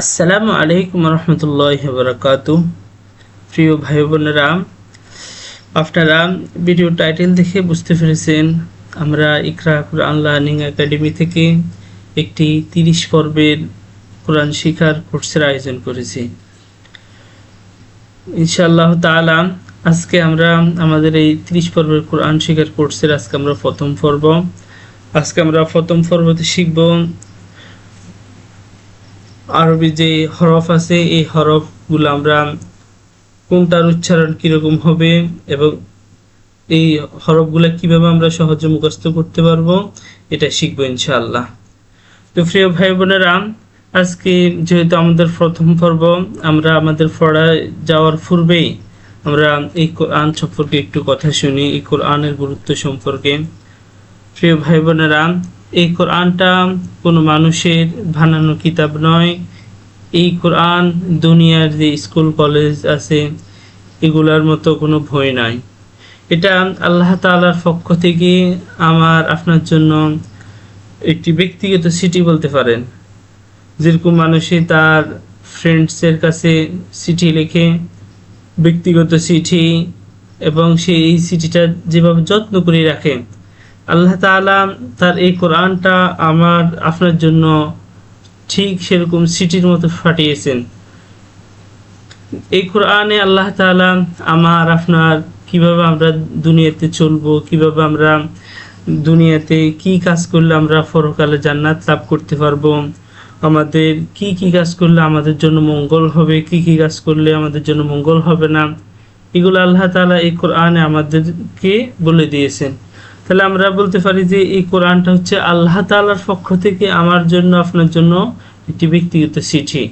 আসসালামু আলাইকুম রহমতুল্লাহ বরকাত প্রিয় ভাই বোনেরা আপনারা ভিডিও টাইটেল দেখে বুঝতে পেরেছেন, আমরা ইকরা কোরআন লার্নিং একাডেমি থেকে একটি তিরিশ পর্বের কোরআন শিখার কোর্সের আয়োজন করেছি। ইনশাআল্লাহ তাআলা, আজকে আমরা আমাদের এই তিরিশ পর্বের কোরআন শিখার কোর্সের আজকে আমরা প্রথম পর্ব। আজকে আমরা প্রথম পর্বতে শিখব আরবি যে হরফ আছে, এই হরফগুলো আমরা কোনটার উচ্চারণ কীরকম হবে এবং এই হরফগুলো কীভাবে আমরা সহজে মুখস্থ করতে পারব, এটা শিখব ইনশাআল্লাহ। তো প্রিয় ভাই বোনেরা, আজকে যেহেতু আমাদের প্রথম পর্ব, আমরা আমাদের পড়া যাওয়ার পূর্বেই আমরা এই কোরআন সম্পর্কে একটু কথা শুনি, এই কোরআনের গুরুত্ব সম্পর্কে। প্রিয় ভাই বোনেরা এই কোরআনটা কোনো মানুষের বানানো কিতাব নয়। এই কোরআন দুনিয়ার যে স্কুল, কলেজ আছে, এগুলার মতো কোনো ভয় নাই। এটা আল্লাহ তাআলার পক্ষ থেকে আমার, আপনার জন্য একটি ব্যক্তিগত সিটি বলতে পারেন। যেরকম মানুষে তার ফ্রেন্ডসের কাছে চিঠি লেখে, ব্যক্তিগত চিঠি, এবং সে এই চিঠিটা যেভাবে যত্ন করে রাখে আল্লাহ তাআলা তার এই কোরআনটা আমার, আপনার জন্য ঠিক সেরকম সিটির মতো ফাটিয়েছেন এই কোরআনে আল্লাহ তাআলা আমার, আপনার কীভাবে আমরা দুনিয়াতে চলবো, কীভাবে আমরা দুনিয়াতে কি কাজ করলে আমরা পরকালে জান্নাত লাভ করতে পারব, আমাদের কি কি কাজ করলে আমাদের জন্য মঙ্গল হবে, কি কি কাজ করলে আমাদের জন্য মঙ্গল হবে না, এগুলো আল্লাহ তাআলা এই কোরআনে আমাদেরকে বলে দিয়েছেন। তাহলে আমরা বলতে পারি যে এই কোরআনটা হচ্ছে আল্লাহ তাআলার পক্ষ থেকে আমার জন্য, আপনার জন্য একটি ব্যক্তিগত চিঠি।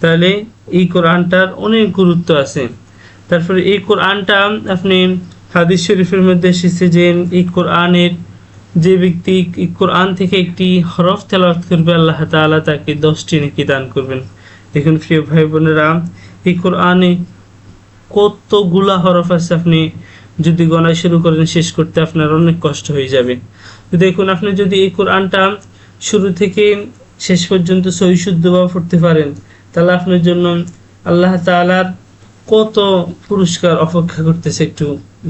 তাহলে এই কোরআনটার অনেক গুরুত্ব আছে। তারপরে এই কোরআনটা আপনি হাদিস শরীফের মধ্যে এসেছে যে এই কোরআনের যে ব্যক্তি কোরআন থেকে একটি হরফ তেলাওয়াত করবে, আল্লাহ তাআলা তাকে দশটি নেকি দান করবেন। দেখুন প্রিয় ভাই বোনেরা, এই কোরআনে কতগুলা হরফ আছে আপনি যদি গণা শুরু করেন, শেষ করতে আপনার অনেক কষ্ট হয়ে যাবে। দেখুন, আপনি যদি এই কোরআনটা শুরু থেকে শেষ পর্যন্ত সহি শুদ্ধভাবে পড়তে পারেন, তাহলে আপনার জন্য আল্লাহ তাআলার কত পুরস্কার অপেক্ষা করতেছে একটু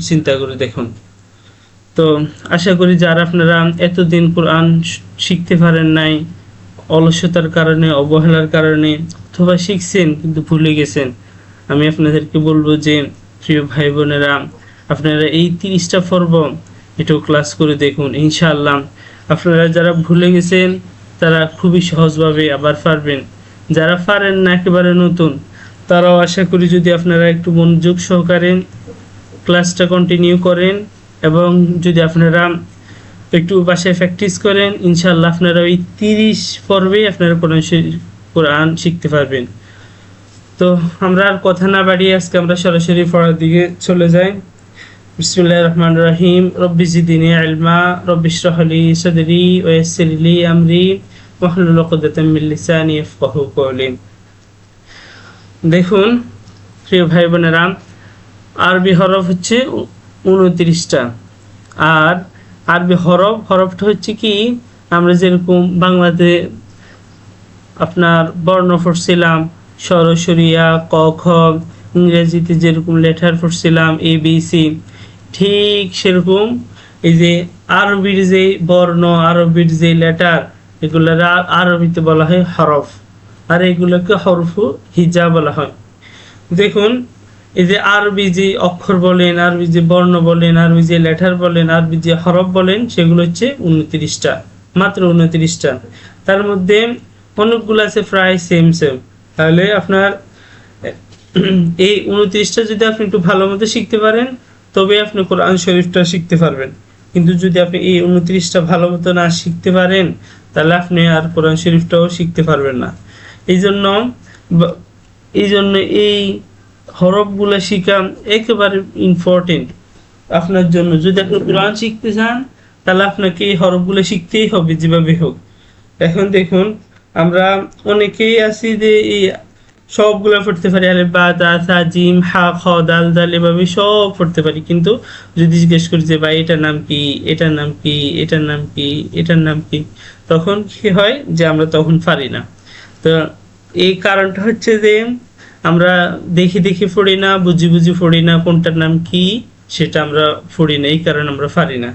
চিন্তা করে দেখুন। তো আশা করি যারা আপনারা এতদিন কোরআন শিখতে পারেন নাই, অলসতার কারণে, অবহেলার কারণে, অথবা শিখছেন কিন্তু ভুলে গেছেন, আমি আপনাদেরকে বলব যে, প্রিয় ভাই বোনেরা আপনারা এই তিরিশটা পর্ব একটু ক্লাস করে দেখুন, ইনশাআল্লাহ। আপনারা যারা ভুলে গেছেন, তারা খুবই সহজভাবে আবার পারবেন। যারা পারেন না, একেবারে নতুন, তারাও আশা করি যদি আপনারা একটু মনোযোগ সহকারে ক্লাসটা কন্টিনিউ করেন এবং যদি আপনারা একটু বাসায় প্র্যাকটিস করেন ইনশাল্লাহ আপনারা ওই তিরিশ পর্বেই আপনারা কোরআন কোরআন শিখতে পারবেন। তো আমরা আর কথা না বাড়িয়ে আজকে আমরা সরাসরি পড়ার দিকে চলে যাই। রহমান রহিম রব্বি ইলমা রব্বি ইশরাহ লি সাদরি ওয়া আমরি দেখুন, প্রিয় ভাই বোনেরা আরবি হরফ হচ্ছে উনত্রিশটা আর আরবি হরফ, হরফটা হচ্ছে কি? আমরা যেরকম বাংলাতে আপনার বর্ণ পড়ছিলাম সরসরিয়া ক, খ, ইংরেজিতে যেরকম লেটার পড়ছিলাম, এ, বি, সি ঠিক সেরকম। এই যে আরবির যে বর্ণ, আরবির যে লেটার এগুলোর আরবিতে বলা হয় হরফ। আর এগুলোকে হরফ হিজা বলা হয়। দেখুন, এই যে আরবি যে অক্ষর বলেন, আরবি যে বর্ণ বলেন, আরবি যে লেটার বলেন, আরবি যে হরফ বলেন, সেগুলো হচ্ছে উনত্রিশটা, মাত্র উনত্রিশটা। তার মধ্যে অনেকগুলো আছে প্রায় সেম সেম তাহলে আপনার এই উনত্রিশটা যদি আপনি একটু ভালো মতো শিখতে পারেন তবে আপনি কোরআন শরীফটা শিখতে পারবেন। কিন্তু যদি আপনি এই উনত্রিশটা ভালো মতো না শিখতে পারেন, তাহলে আপনি আর কোরআন শরীফটাও শিখতে পারবেন না। এই জন্য এই জন্য এই হরফগুলো শিখা একেবারে ইম্পর্টেন্ট আপনার জন্য যদি আপনি কোরআন শিখতে চান, তাহলে আপনাকে এই হরফগুলো শিখতেই হবে যেভাবে হোক। এখন দেখুন, আমরা অনেকেই আছি যে এই সবগুলো পড়তে পারি আরে বা, তা সা জিম, হা, খ, দাল দাল এভাবে সব পড়তে পারি। কিন্তু যদি জিজ্ঞেস করি যে, ভাই, এটার নাম কি? এটার নাম কি? এটার নাম কি? এটার নাম কি? তখন কি হয় যে, আমরা তখন পারি না। তো এই কারণটা হচ্ছে যে, আমরা দেখি দেখি পড়ি না, বুঝি বুঝি পড়ি না কোনটার নাম কি, সেটা আমরা পড়ি না, এই কারণে আমরা পারি না।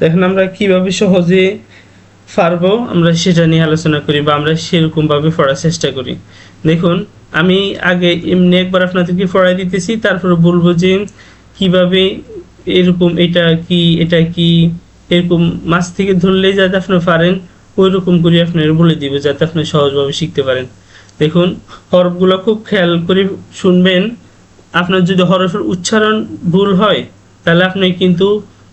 দেখেন আমরা কীভাবে সহজে পারব, আমরা সেটা নিয়ে আলোচনা করি বা আমরা সেরকমভাবে পড়ার চেষ্টা করি। দেখুন আমি আগে এমনি একবার আপনাদেরকে পড়াই দিতেছি, তারপরে বলব যে কীভাবে এরকম এটা কি এটা কি, এরকম মাছ থেকে ধরলেই যাতে আপনি পারেন ওই রকম করে আপনার বলে দিব যাতে আপনি সহজভাবে শিখতে পারেন। দেখুন, হরফগুলো খুব খেয়াল করে শুনবেন। আপনার যদি হরফের উচ্চারণ ভুল হয়, তাহলে আপনি কিন্তু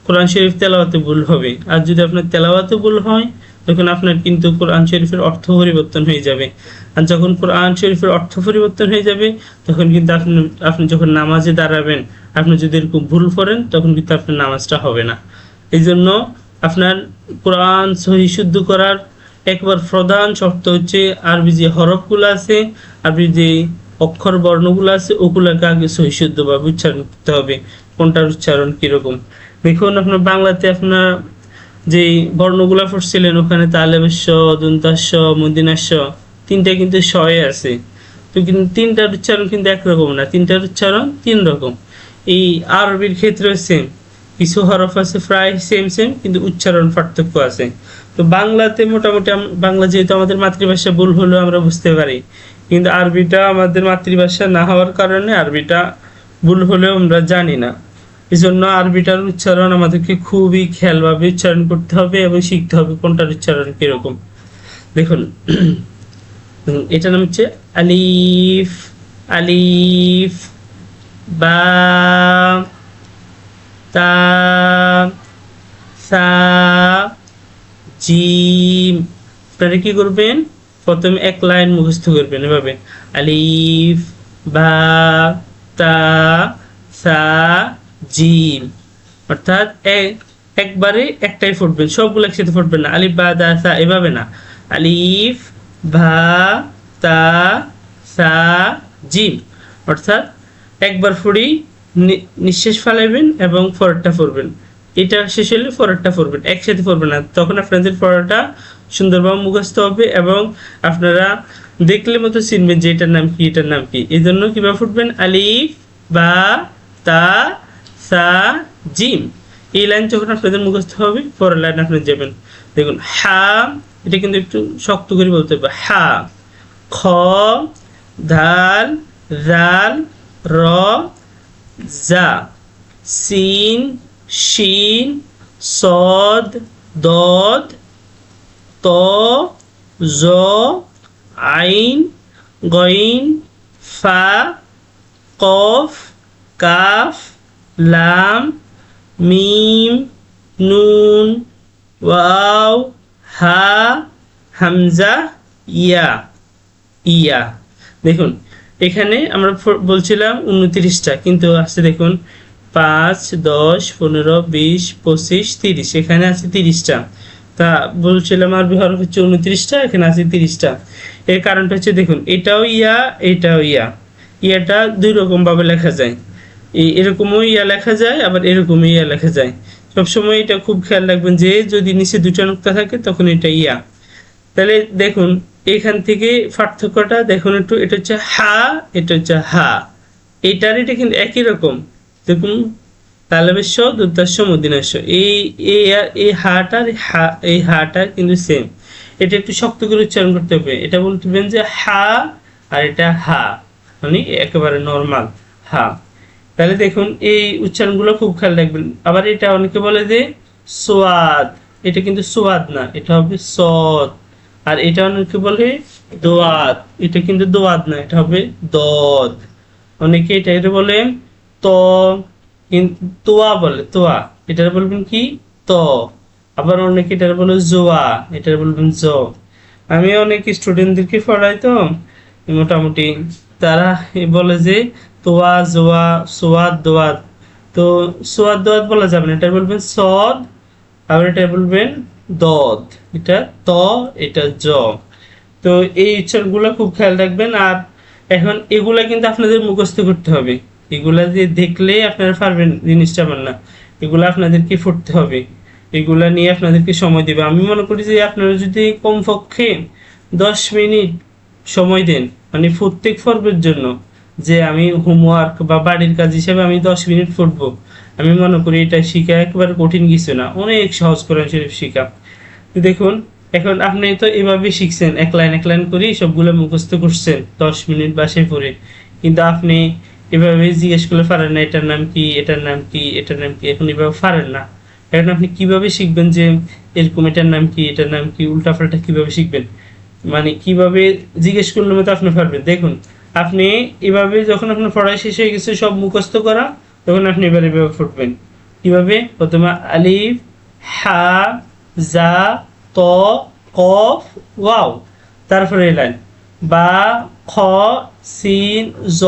কোরআন শরীফ তেলাওয়াতে ভুল হবে। আর যদি আপনার তেলাওয়াতে ভুল হয় তখন আপনার কিন্তু কোরআন শরীফের অর্থ পরিবর্তন হয়ে যাবে। আর যখন কোরআন শরীফের অর্থ পরিবর্তন হয়ে যাবে, তখন কিন্তু আপনি আপনি যখন নামাজে দাঁড়াবেন, আপনি যদি এরকম ভুল করেন, তখন কিন্তু আপনার নামাজটা হবে না। এই জন্য আপনার কোরআন সহি শুদ্ধ করার একবার প্রধান শর্ত হচ্ছে আরবি যে হরফগুলো আছে, আরবি যে অক্ষর বর্ণগুলো আছে, ওগুলোকে আগে সহি শুদ্ধভাবে উচ্চারণ করতে হবে। কোনটার উচ্চারণ কীরকম? দেখুন, আপনার বাংলাতে আপনার যে বর্ণগুলা পড়ছিলেন, ওখানে তালেবেশ্য দন্তাস্য, মদিনাস্য, তিনটা কিন্তু শয়ে আছে। তো কিন্তু তিনটার উচ্চারণ কিন্তু একরকম না, তিনটার উচ্চারণ তিন রকম। এই আরবির ক্ষেত্রে সেম কিছু হরফ আছে প্রায় সেম সেম কিন্তু উচ্চারণ পার্থক্য আছে। তো বাংলাতে মোটামুটি বাংলা যেহেতু আমাদের মাতৃভাষা, ভুল হলেও আমরা বুঝতে পারি। কিন্তু আরবিটা আমাদের মাতৃভাষা না হওয়ার কারণে আরবিটা ভুল হলেও আমরা জানি না। এই জন্য আরবিটার উচ্চারণ আমাদেরকে খুবই খেয়ালভাবে উচ্চারণ করতে হবে এবং শিখতে হবে কোনটার উচ্চারণ কীরকম। দেখুন, এটার নাম হচ্ছে আলিফ আলিফ, বা, তা, সা, জিম। আপনারা কি করবেন? প্রথমে এক লাইন মুখস্থ করবেন এভাবে। আলিফ, বা, তা, সা জিম। অর্থাৎ এক- একবারে একটাই ফুটবেন সবগুলো একসাথে ফুটবেন না। আলিফ, বা, দা, সা, এভাবে না। আলিফ, ভা, তা, সা, জিম। অর্থাৎ একবার ফুড়ি নিঃশ্বাস ফালাইবেন এবং পরেরটা পড়বেন এটা শেষ হলে পরেরটা পড়বেন একসাথে পড়বেন না। তখন আপনাদের পড়াটা সুন্দরভাবে মুখস্থ হবে এবং আপনারা দেখলে মতো চিনবেন যে এটার নাম কি, এটার নাম কি। এই জন্য কীভাবে ফুটবেন? আলিফ, বা, তা সা, জিম। এই লাইন যখন আপনাদের মুখস্থ হবে, পরের লাইন আপনি যাবেন। দেখুন, হা, এটা কিন্তু একটু শক্ত করে বলতে হবে। হা, খ, ধাল জাল র, জা। সিন, শিন, সদ, দদ, ত, জ, আইন, গইন, ফা, কফ, কাফ লাম, মিম, নুন, ওয়াও, হা, হামজা, ইয়া ইয়া। দেখুন, এখানে আমরা বলছিলাম উনত্রিশটা, কিন্তু আছে দেখুন, পাঁচ, দশ, পনেরো, বিশ, পঁচিশ, তিরিশ, এখানে আছে তিরিশটা। তা বলছিলাম আরবি হরফ হচ্ছে উনত্রিশটা, এখানে আছে তিরিশটা। এর কারণটা হচ্ছে দেখুন, এটাও ইয়া এটাও ইয়া। ইয়াটা দুই রকম ভাবে লেখা যায়। এই এরকমও ইয়া লেখা যায়, আবার এরকমই ইয়া লেখা যায়। সবসময় এটা খুব খেয়াল রাখবেন যে, যদি নিচে দুটো নোক্তা থাকে, তখন এটা ইয়া। তাহলে দেখুন, এখান থেকে পার্থক্যটা দেখুন একটু, এটা হচ্ছে হা, এটা হচ্ছে হা। এটার এটা কিন্তু একই রকম। দেখুন তালবেশ্য দুর্দাস্য মদিনাস্য এই এই হাটার হা, এই হাটা কিন্তু সেম এটা একটু শক্ত করে উচ্চারণ করতে হবে। এটা বলতেবেন যে হা, আর এটা হা। মানে একেবারে নর্মাল হা। তাহলে দেখুন, এই উচ্চারণগুলো খুব খেয়াল রাখবেন। আবার এটা অনেকে বলে যে সোয়াদ। এটা কিন্তু সোয়াদ না, এটা হবে সদ আর এটা অনেকে বলে দোয়াদ। এটা কিন্তু দোয়াদ না, এটা হবে দদ। অনেকে এটা এটা বলে ত, কিন্তু তোয়া বলে, তোয়া। এটা বলবেন কি? ত। আবার অনেকে এটা বলে জোয়া এটা বলবেন জ। আমি অনেক স্টুডেন্টদেরকে পড়াই তো মোটামুটি। তারা বলে যে তোয়া, জোয়া, সোয়াদ, দোয়াদ। তো সোয়াদ, দোয়াদ বলা যাবে না। এটা বলবেন সদ, আবার এটা বলবেন দদ। এটা ত, এটা জ। তো এই উচ্চারণগুলো খুব খেয়াল রাখবেন। আর এখন এগুলা কিন্তু আপনাদের মুখস্থ করতে হবে। এগুলা যে দেখলে আপনারা পারবেন জিনিসটা এমন না। এগুলো আপনাদেরকে পড়তে হবে। এগুলা নিয়ে আপনাদেরকে সময় দেবে। আমি মনে করি যে আপনারা যদি কমপক্ষে দশ মিনিট সময় দেন মানে প্রত্যেক পর্বের জন্য যে আমি হোমওয়ার্ক বা বাড়ির কাজ হিসেবে আমি দশ মিনিট পড়ব আমি মনে করি এটা শিখা একেবারে কঠিন কিছু না। অনেক সহজ কোরআন শরীফ শিখা। দেখুন, এখন আপনি তো এভাবে শিখছেন, এক লাইন এক লাইন করে সবগুলো মুখস্থ করছেন, দশ মিনিট বাসায় পরে। কিন্তু আপনি এভাবে জিজ্ঞেস করলে পারেন না, এটার নাম কি, এটার নাম কি, এটার নাম কি? এখন এভাবে পারেন না। এখন আপনি কীভাবে শিখবেন যে এরকম এটার নাম কি, এটার নাম কি, উল্টাপাল্টা কীভাবে শিখবেন? মানে কীভাবে জিজ্ঞেস করলে মতো আপনি পারবেন। দেখুন আপনি এভাবে যখন আপনার পড়া শেষ হয়ে গেছে, সব মুখস্থ করা, তখন আপনি এবার এভাবে ফুটবেন। কীভাবে? প্রথমে আলিফ, হা, জা, ত, কফ, ওয়াও। তারপরে লাইন। বা, খ, সিন, জ,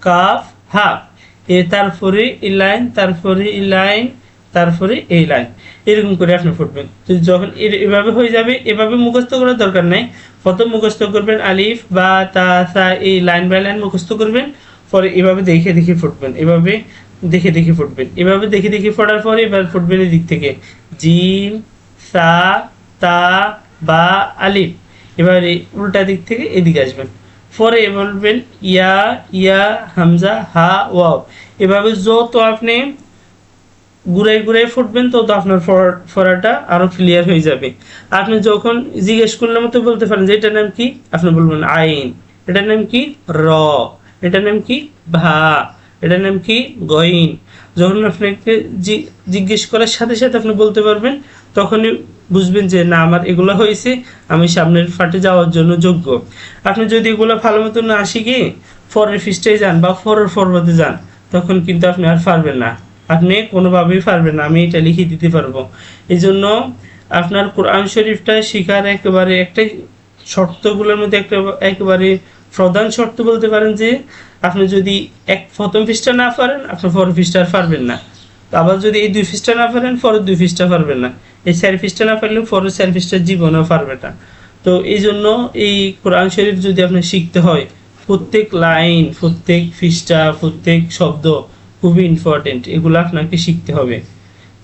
কাফ হা এ তারপরে এই লাইন, তারপরে এই লাইন তারপরে এই লাইন। এরকম করে আপনি ফুটবেন তো যখন এভাবে হয়ে যাবে, এভাবে মুখস্থ করার দরকার নাই। প্রথম মুখস্থ করবেন আলিফ, বা, তা, সা, এই লাইন বাই লাইন মুখস্থ করবেন। পরে এভাবে দেখে দেখে ফুটবেন এভাবে দেখে দেখে ফুটবেন এভাবে দেখে দেখে ফোটার পরে এবার ফুটবেন দিক থেকে। জিম, সা, তা, বা, আলিফ। এবার উল্টা দিক থেকে এদিকে আসবেন। পরে বলবেন ইয়া ইয়া, হামজা, হা, ওয়াও। এভাবে যত আপনি ঘুরে ঘুরে ফুটবেন, তো আপনার ফরাটা আরও ক্লিয়ার হয়ে যাবে। আপনি যখন জিজ্ঞেস করলে মতো বলতে পারেন যে এটার নাম কি? আপনি বলবেন আইন। এটার নাম কি? র। এটার নাম কি? ভা। এটার নাম কি? গইন। যখন আপনাকে জিজ্ঞেস করার সাথে সাথে আপনি বলতে পারবেন, তখনই বুঝবেন যে না, আমার এগুলো হয়েছে, আমি সামনের ফাটে যাওয়ার জন্য যোগ্য। আপনি যদি এগুলো ভালো মতো না শিখে ফরের ফিস্টে যান বা ফরের পর্বতে যান, তখন কিন্তু আপনি আর পারবেন না। আপনি কোনোভাবেই পারবেন না, আমি এটা লিখে দিতে পারব। এই জন্য আপনার কোরআন শরীফটা শেখার একেবারে একটা শর্তগুলোর মধ্যে একটা একেবারে প্রধান শর্ত বলতে পারেন যে, আপনি যদি এক, প্রথম পৃষ্ঠা না পারেন, আপনি পরের পৃষ্ঠা আর পারবেন না। আবার যদি এই দুই পৃষ্ঠা না পারেন, পরের দুই পৃষ্ঠা পারবেন না। এই চার পৃষ্ঠা না পারলে পরের চার পৃষ্ঠা জীবনেও পারবে না। তো এই জন্য এই কোরআন শরীফ যদি আপনি শিখতে হয়, প্রত্যেক লাইন, প্রত্যেক পৃষ্ঠা, প্রত্যেক শব্দ খুবই ইম্পর্টেন্ট এগুলো আপনাকে শিখতে হবে।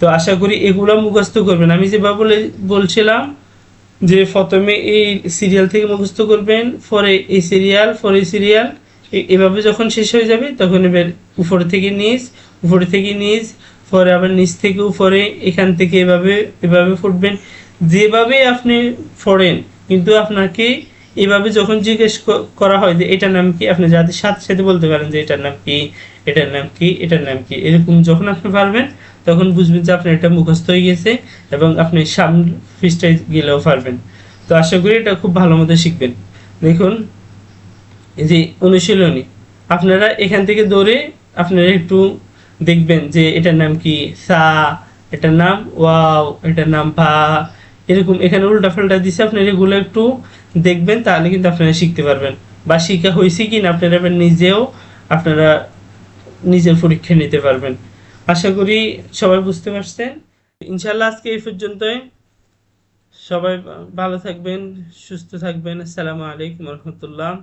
তো আশা করি এগুলো মুখস্থ করবেন। আমি যেভাবে বলে বলছিলাম যে প্রথমে এই সিরিয়াল থেকে মুখস্থ করবেন, পরে এই সিরিয়াল পরে সিরিয়াল এভাবে যখন শেষ হয়ে যাবে তখন এবার উপর থেকে নিচ, উপর থেকে নিচ, পরে আবার নিচ থেকে উপরে, এখান থেকে এভাবে এভাবে ফুটবেন। যেভাবে আপনি ফোড়েন কিন্তু আপনাকে এভাবে যখন জিজ্ঞেস করা হয় যে এটার নাম কি, আপনি যাদের সাথে সাথে বলতে পারেন যে এটার নাম কি, এটার নাম কি, এটার নাম কি, এরকম যখন আপনি পারবেন, তখন বুঝবেন যে আপনার এটা মুখস্থ হয়ে গেছে এবং আপনি সামনে পৃষ্ঠায় গেলেও পারবেন। তো আশা করি এটা খুব ভালো মতো শিখবেন। দেখুন যে অনুশীলনী, আপনারা এখান থেকে দৌড়ে আপনারা একটু দেখবেন যে এটার নাম কি, সা, এটার নাম ওয়াও, এটার নাম ভা, এরকম এখানে উল্টা পাল্টা দিছে, আপনারা এগুলো একটু দেখবেন, তাহলে কিন্তু আপনারা শিখতে পারবেন। বা শিখা হয়েছে কি না আপনারা এবার নিজেও আপনারা নিজের পরীক্ষা নিতে পারবেন। আশা করি সবাই বুঝতে পারছেন। ইনশাল্লাহ আজকে এই পর্যন্তই। সবাই ভালো থাকবেন, সুস্থ থাকবেন। আসসালামু আলাইকুম রহমতুল্লাহ।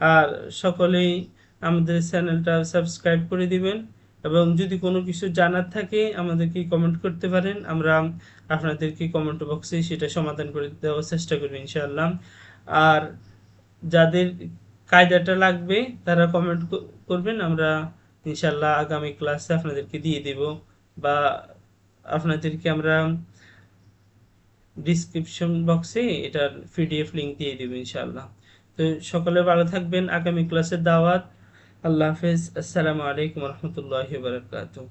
আর সকলেই আমাদের চ্যানেলটা সাবস্ক্রাইব করে দিবেন। এবং যদি কোনো কিছু জানার থাকে, আমাদেরকে কমেন্ট করতে পারেন। আমরা আপনাদেরকে কমেন্ট বক্সে সেটা সমাধান করে দেওয়ার চেষ্টা করব ইনশাআল্লাহ। আর যাদের কায়দাটা লাগবে, তারা কমেন্ট করবেন, আমরা ইনশাল্লাহ আগামী ক্লাসে আপনাদেরকে দিয়ে দেব বা আপনাদেরকে আমরা ডিসক্রিপশন বক্সে এটার পিডিএফ লিংক দিয়ে দেব ইনশাল্লাহ তো সকলে ভালো থাকবেন, আগামী ক্লাসের দাওয়াত। আল্লাহ হাফেজ, আসসালামু আলাইকুম রহমতুল্লাহ বারকাতুহ।